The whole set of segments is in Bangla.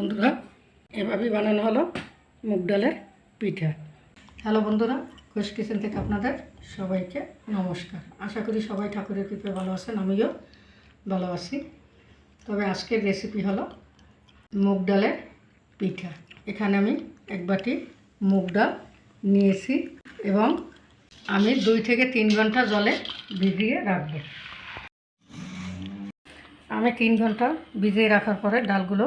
বন্ধুরা, এভাবেই বানানো হলো মুগ ডালের পিঠা। হ্যালো বন্ধুরা খুশ কিচেন থেকে আপনাদের সবাইকে নমস্কার। আশা করি সবাই ঠাকুরের কৃপে ভালো আছেন, আমিও ভালো আছি। তবে আজকের রেসিপি হলো মুগ ডালের পিঠা। এখানে আমি এক বাটি মুগ ডাল নিয়েছি এবং আমি দুই থেকে তিন ঘণ্টা জলে ভিজিয়ে রাখব। আমি তিন ঘণ্টা ভিজিয়ে রাখার পরে ডালগুলো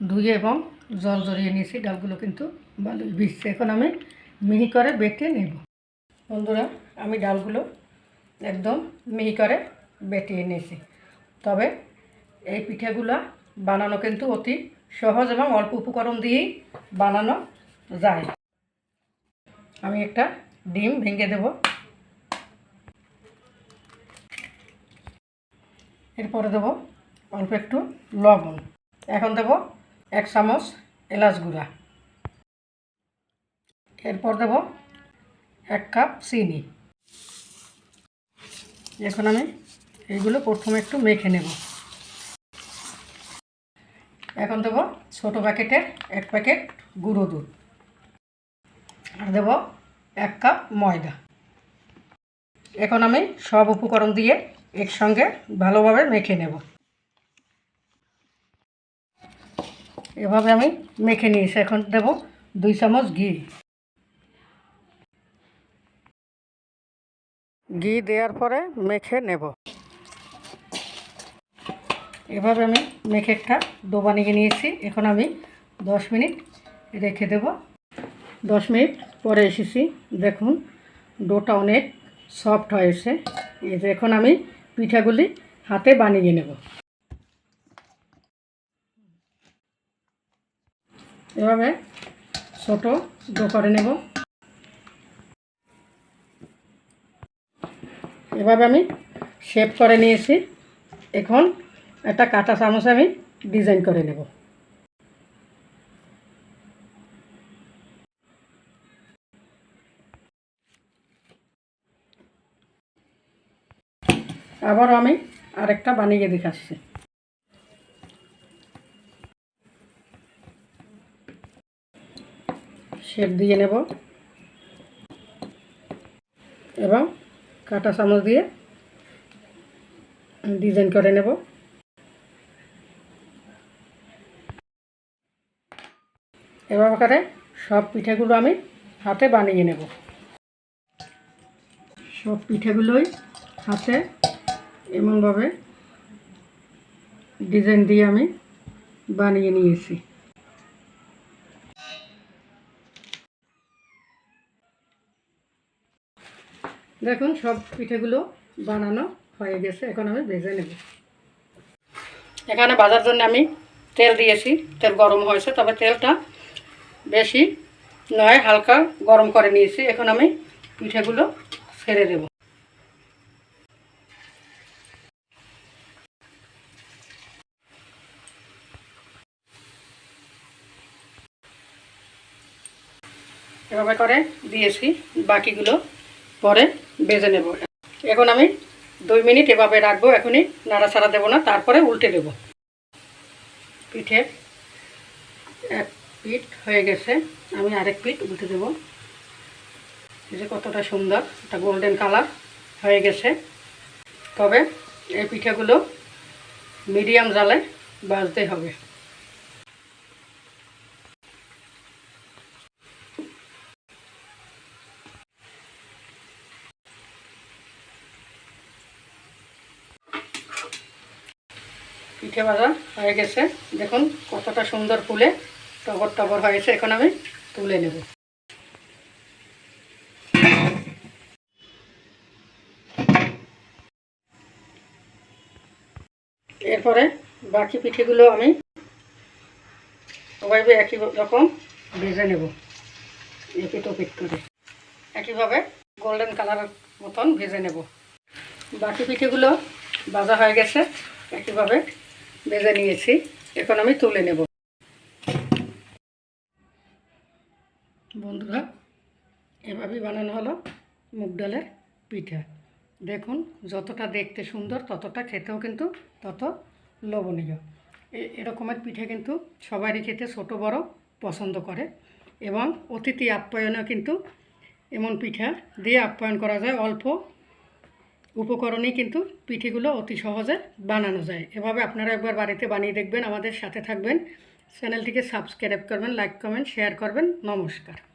ধুয়ে এবং জল জড়িয়ে নিয়েছি, ডালগুলো কিন্তু ভালোই ভিজছে। এখন আমি মিহি করে বেটে নেব। বন্ধুরা, আমি ডালগুলো একদম মিহি করে বেটিয়ে নিয়েছি। তবে এই পিঠাগুলো বানানো কিন্তু অতি সহজ এবং অল্প উপকরণ দিয়েই বানানো যায়। আমি একটা ডিম ভেঙে দেব। এরপরে দেবো অল্প একটু লবণ। এখন দেব এক চামচ এলাচ গুঁড়া। এরপর দেব এক কাপ চিনি। এখন আমি এইগুলো প্রথমে একটু মেখে নেব। এখন দেব ছোটো প্যাকেটের এক প্যাকেট গুঁড়ো দুধ। আর দেব এক কাপ ময়দা। এখন আমি সব উপকরণ দিয়ে একসঙ্গে ভালোভাবে মেখে নেব। এভাবে আমি মেখে নিয়েছি। এখন দেব দুই চামচ ঘি। ঘি দেওয়ার পরে মেখে নেব। এভাবে আমি মেখে একটা ডো বানিয়ে নিয়েছি। এখন আমি দশ মিনিট রেখে দেব। দশ মিনিট পরে এসেছি। দেখুন, ডোটা অনেক সফট হয়েছে। এখন আমি পিঠাগুলি হাতে বানিয়ে নেব। এভাবে ছোটো ডো করে নেব। এভাবে আমি শেপ করে নিয়েছি। এখন একটা কাঁটা চামচ আমি ডিজাইন করে নেব। আবারও আমি আরেকটা বানিয়ে দেখাচ্ছি। শেপ দিয়ে নেব। এবং কাটা চামচ দিয়ে ডিজাইন করে নেব। এভাবে করে সব পিঠেগুলো আমি হাতে বানিয়ে নেব। সব পিঠেগুলোই হাতে এমনভাবে ডিজাইন দিয়ে আমি বানিয়ে নিয়েছি। দেখুন, সব পিঠেগুলো বানানো হয়ে গেছে। এখন আমি ভেজে নেব। এখানে বাজার জন্য আমি তেল দিয়েছি। তেল গরম হয়েছে, তবে তেলটা বেশি নয়, হালকা গরম করে নিয়েছি। এখন আমি পিঠেগুলো ছেড়ে দেব। এভাবে করে দিয়েছি বাকিগুলো। পরে বেজে নেব। এখন আমি দুই মিনিট এভাবে রাখব, এখনই নাড়াচাড়া দেবো না, তারপরে উল্টে দেব। পিঠে এক পিঠ হয়ে গেছে, আমি আরেক পিঠ উল্টে দেব। এই যে কতটা সুন্দর, একটা গোল্ডেন কালার হয়ে গেছে। তবে এই পিঠেগুলো মিডিয়াম জালে বাজতে হবে। পিঠে ভাজা হয়ে গেছে। দেখুন কতটা সুন্দর ফুলে টগর টগর হয়েছে। এখন আমি তুলে নেব। এরপরে বাকি পিঠেগুলো আমি সবাই একই রকম ভেজে নেব এপিট ওপিট করে। একইভাবে গোল্ডেন কালার মতন ভেজে নেব। বাকি পিঠেগুলো ভাজা হয়ে গেছে, একইভাবে ভেজে নিয়েছি। এখন আমি তুলে নেব। বন্ধুরা, এভাবেই বানানো হলো মুগ ডালের পিঠা। দেখুন, যতটা দেখতে সুন্দর, ততটা খেতেও কিন্তু তত এ- এরকমের পিঠে কিন্তু সবারই খেতে ছোটো, বড় পছন্দ করে এবং অতিথি আপ্যায়নেও কিন্তু এমন পিঠা দিয়ে আপ্যায়ন করা যায় অল্প উপকরণেই কিন্তু পিঠেগুলো অতি সহজে বানানো যায়। এভাবে আপনারা একবার বাড়িতে বানিয়ে দেখবেন, আমাদের সাথে থাকবেন। চ্যানেলটিকে সাবস্ক্রাইব করবেন, লাইক, কমেন্ট, শেয়ার করবেন। নমস্কার।